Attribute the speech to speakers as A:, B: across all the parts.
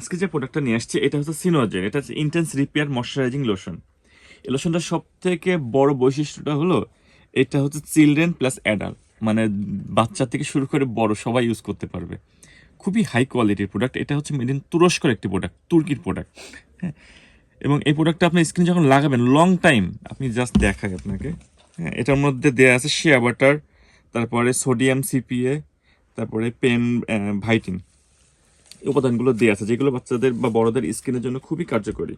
A: আজকে যে প্রোডাক্টটা নিয়ে আসছে, এটা হচ্ছে সিনোজেন এটা হচ্ছে ইন্টেন্স রিপেয়ার ময়শ্চারাইজিং লোশন এই লোশনটার সব থেকে বড় বৈশিষ্ট্যটা হলো, এটা হচ্ছে চিলড্রেন প্লাস অ্যাডাল্ট মানে বাচ্চা থেকে শুরু করে বড় সবাই ইউজ করতে পারবে। খুবই হাই কোয়ালিটির প্রোডাক্ট এটা হচ্ছে মেড ইন তুরস্কর একটি প্রোডাক্ট তুর্কির প্রোডাক্ট হ্যাঁ এবং এই প্রোডাক্টটা আপনি স্কিন যখন লাগাবেন লং টাইম আপনি জাস্ট দেখায় আপনাকে। হ্যাঁ এটার মধ্যে দেওয়া আছে শেয়া বাটার তারপরে সোডিয়াম সিপিএ তারপরে পেন ভাইটিন উপাদানগুলো দেওয়া আছে, যেগুলো বাচ্চাদের বা বড়দের স্কিনের জন্য খুবই কার্যকরী।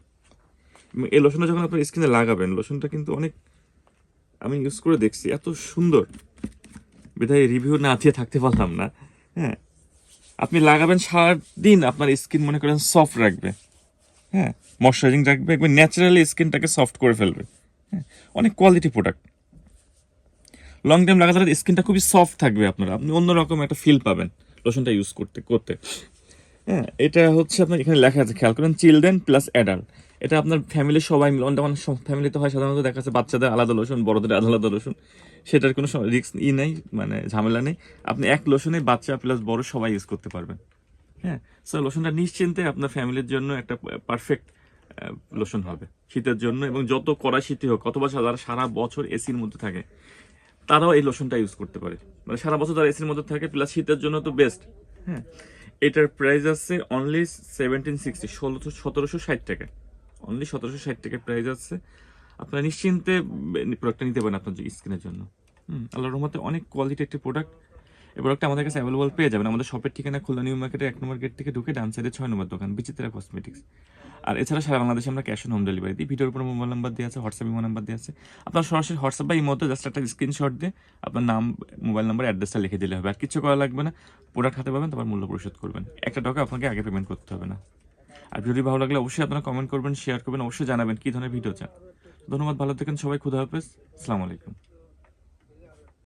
A: এবং এই লোশনটা যখন আপনার স্কিনে লাগাবেন লোশনটা কিন্তু অনেক আমি ইউজ করে দেখছি, এত সুন্দর। বিধায় রিভিউ না দিয়ে থাকতে পারলাম না হ্যাঁ। আপনি লাগাবেন সারাদিন, আপনার স্কিন মনে করেন সফট রাখবে হ্যাঁ। ময়শ্চারাইজিং রাখবে, একবার ন্যাচারালি স্কিনটাকে সফট করে ফেলবে হ্যাঁ। অনেক কোয়ালিটি প্রোডাক্ট লং টাইম লাগাতে স্কিনটা খুবই সফট থাকবে আপনার, আপনি অন্যরকম একটা ফিল পাবেন লোশনটা ইউজ করতে করতে। হ্যাঁ এটা হচ্ছে আপনার এখানে লেখা আছে, খেয়াল করেন চিলড্রেন প্লাস অ্যাডাল্ট এটা আপনার ফ্যামিলির সবাই মিলে অনেক অনেক ফ্যামিলিতে হয় সাধারণত, দেখা যাচ্ছে বাচ্চাদের আলাদা লোশন বড়দের আলাদা লোশন সেটার কোনো রিস্ক ই নেই মানে ঝামেলা নেই। আপনি এক লোশনে বাচ্চা প্লাস বড় সবাই ইউজ করতে পারবেন। হ্যাঁ সো লোশনটা নিশ্চিন্তে আপনার ফ্যামিলির জন্য একটা পারফেক্ট লোশন হবে। শীতের জন্য এবং যত কড়া শীতই হোক, অথবা যারা সারা বছর এসির মধ্যে থাকে, তারাও এই লোশনটা ইউজ করতে পারে। মানে সারা বছর তারা এসির মধ্যে থাকে প্লাস শীতের জন্য তো বেস্ট হ্যাঁ এটার প্রাইস আছে অনলি সেভেন্টিন সিক্সটি ষোলোশো, সতেরোশো ষাট টাকা। অনলি সতেরোশো ষাট টাকা প্রাইস আছে। আপনারা নিশ্চিন্তে প্রোডাক্টটা নিতে পারেন আপনার স্কিনের জন্য। হুম আল্লাহ রহমতে অনেক কোয়ালিটি একটি প্রোডাক্ট এই প্রোডাক্টটা আমাদের কাছে অ্যাভেলেবল পেয়ে যাবেন। আমাদের শপের ঠিকানা খুলনা নিউ মার্কেটের এক নম্বর গেট থেকে ঢুকে ডান সাইডে ছয় নম্বর দোকান, বিচিত্রা কসমেটিক্স আর এছাড়া সারা বাংলাদেশে আমরা ক্যাশ অন হোম ডেলিভারি দিই। ভিডিওর উপর মোবাইল নাম্বার দেওয়া আছে হোয়াটসঅ্যাপ ইমো নাম্বার দেওয়া আছে। আপনার সরাসরি হোয়াটসঅ্যাপ বা ইমোতে জাস্ট একটা স্ক্রিনশট দিয়ে আপনার নাম মোবাইল নাম্বার অ্যাড্রেসটা লিখে দিলে হবে। আর কিছু করা লাগবে না। প্রোডাক্ট হাতে পাবেন, তারপর মূল্য পরিশোধ করবেন। একটা টাকা আপনাকে আগে পেমেন্ট করতে হবে না। আর ভিডিও ভালো লাগলে অবশ্যই আপনারা কমেন্ট করবেন শেয়ার করবেন, অবশ্যই জানাবেন কী ধরনের ভিডিও চান। ধন্যবাদ, ভালো থাকেন সবাই, খুদা হাফেজ। আসসালামু আলাইকুম।